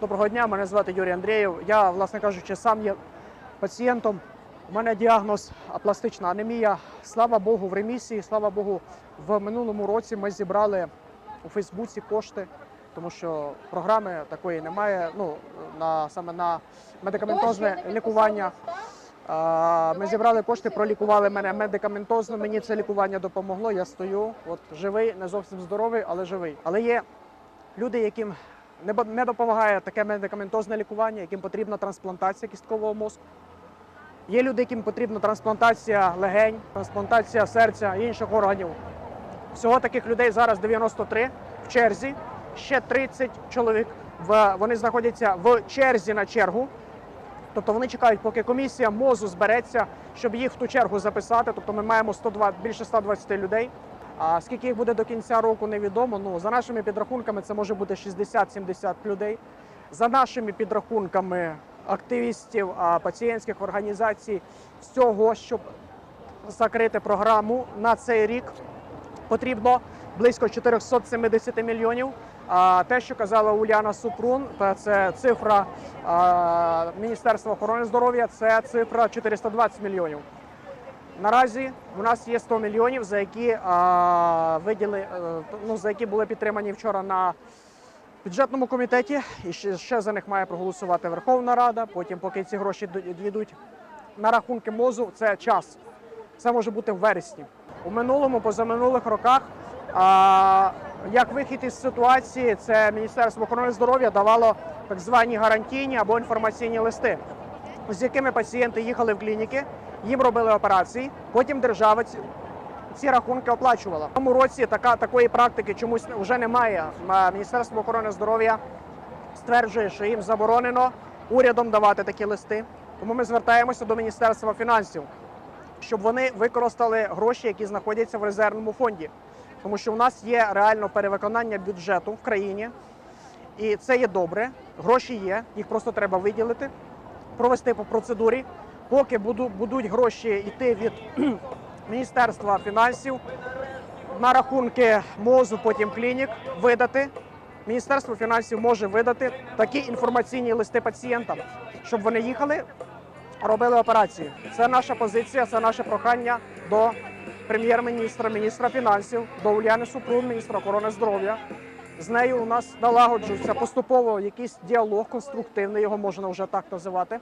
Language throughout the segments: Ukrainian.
Доброго дня, мене звати Юрій Андрієв. Я, власне кажучи, сам є пацієнтом. У мене діагноз пластична анемія. Слава Богу, в ремісії. Слава Богу, в минулому році ми зібрали у Фейсбуці кошти, тому що програми такої немає. Ну на саме на медикаментозне лікування. Ми зібрали кошти, пролікували мене медикаментозно. Мені це лікування допомогло. Я стою, от живий, не зовсім здоровий, але живий. Але є люди, яким не допомагає таке медикаментозне лікування, яким потрібна трансплантація кісткового мозку. Є люди, яким потрібна трансплантація легень, трансплантація серця і інших органів. Всього таких людей зараз 93 в черзі, ще 30 чоловік. Вони знаходяться в черзі на чергу. Тобто вони чекають, поки комісія МОЗу збереться, щоб їх в ту чергу записати. Тобто ми маємо 102, більше 120 людей. А скільки їх буде до кінця року, невідомо. Ну за нашими підрахунками, це може бути 60-70 людей. За нашими підрахунками активістів, пацієнтських організацій, всього, щоб закрити програму на цей рік, потрібно близько 470 мільйонів. А те, що казала Уляна Супрун, це цифра Міністерства охорони здоров'я, це цифра 420 мільйонів. Наразі у нас є 100 мільйонів, за які а, виділи, е, ну, за які були підтримані вчора на бюджетному комітеті. І ще, ще за них має проголосувати Верховна Рада. Потім, поки ці гроші дійдуть на рахунки мозу, це час. Це може бути в вересні. У минулому, позаминулих роках, а, як вихід із ситуації, це Міністерство охорони здоров'я давало так звані гарантійні або інформаційні листи, з якими пацієнти їхали в клініки, їм робили операції. Потім держава ці, ці рахунки оплачувала. В цьому році така такої практики чомусь вже немає. Міністерство охорони здоров'я стверджує, що їм заборонено урядом давати такі листи. Тому ми звертаємося до Міністерства фінансів щоб вони використали гроші, які знаходяться в резервному фонді. Тому що в нас є реально перевиконання бюджету в країні, і це є добре. Гроші є, їх просто треба виділити, провести по процедурі. Поки буду- будуть гроші йти від Міністерства фінансів на рахунки МОЗу, потім клінік, видати. Міністерство фінансів може видати такі інформаційні листи пацієнтам, щоб вони їхали робили операції. Це наша позиція, це наше прохання до прем'єр-міністра, міністра фінансів, до Уляни Супрун, міністра охорони здоров'я. З нею у нас налагоджується поступово якийсь діалог конструктивний, його можна вже так називати.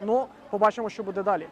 Ну, побачимо, що буде далі.